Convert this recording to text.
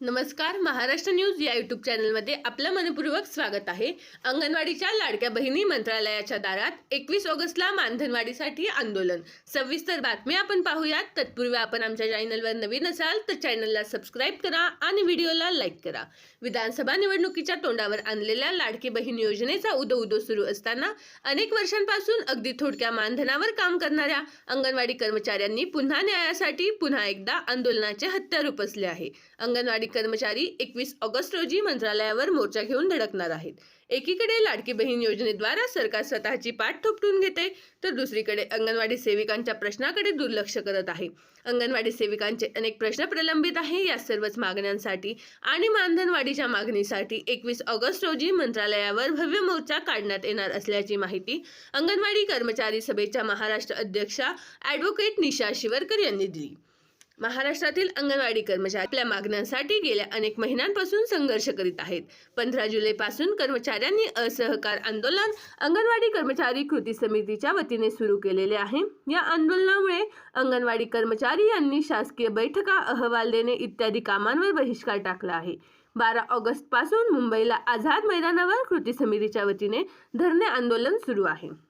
नमस्कार महाराष्ट्र न्यूज या यूट्यूब चॅनलमध्ये आपलं मनपूर्वक स्वागत आहे. अंगणवाडीच्या लाडक्या बहिणी मंत्रालयाच्या दारात एकवीस ऑगस्टला मानधनवाडीसाठी आंदोलन. सविस्तर बातम्या आपण पाहूयात. तत्पूर्वी आपण आमच्या चॅनलवर नवीन असाल तर चॅनलला सबस्क्राईब करा आणि व्हिडिओला लाईक करा. विधानसभा निवडणुकीच्या तोंडावर आणलेल्या लाडकी बहीण योजनेचा उदो उदो सुरू असताना अनेक वर्षांपासून अगदी थोडक्या मानधनावर काम करणाऱ्या अंगणवाडी कर्मचाऱ्यांनी पुन्हा न्यायासाठी पुन्हा एकदा आंदोलनाचे हत्यार उपसले आहे. अंगणवाडी कर्मचारी एकवीस ऑगस्ट रोजी मंत्रालयावर मोर्चा घेऊन धडकणार आहेत. एकीकडे लाडकी बहीण योजनेद्वारा सरकार स्वतःची पाठ थोपटून घेते तर दुसरीकडे अंगणवाडी सेविकांच्या प्रश्नाकडे दुर्लक्ष करत आहे. अंगणवाडी सेविकांचे अनेक प्रश्न प्रलंबित आहे. या सर्वच मागण्यांसाठी आणि मानधनवाढीच्या मागणीसाठी एकवीस ऑगस्ट रोजी मंत्रालयावर भव्य मोर्चा काढण्यात येणार असल्याची माहिती अंगणवाडी कर्मचारी सभेच्या महाराष्ट्र अध्यक्षा ॲडव्होकेट निशा शिवरकर यांनी दिली. महाराष्ट्रातील अंगणवाडी कर्मचारी म्हणजे आपल्या मागण्यांसाठी गेल्या अनेक महिन्यांपासून संघर्ष करीत आहेत. पंधरा जुलैपासून कर्मचाऱ्यांनी असहकार आंदोलन अंगणवाडी कर्मचारी कृती समितीच्या वतीने सुरू केलेले आहे. या आंदोलनामुळे अंगणवाडी कर्मचारी यांनी शासकीय बैठका अहवाल देणे इत्यादी कामांवर बहिष्कार टाकला आहे. बारा ऑगस्टपासून मुंबईला आझाद मैदानावर कृती समितीच्या वतीने धरणे आंदोलन सुरू आहे.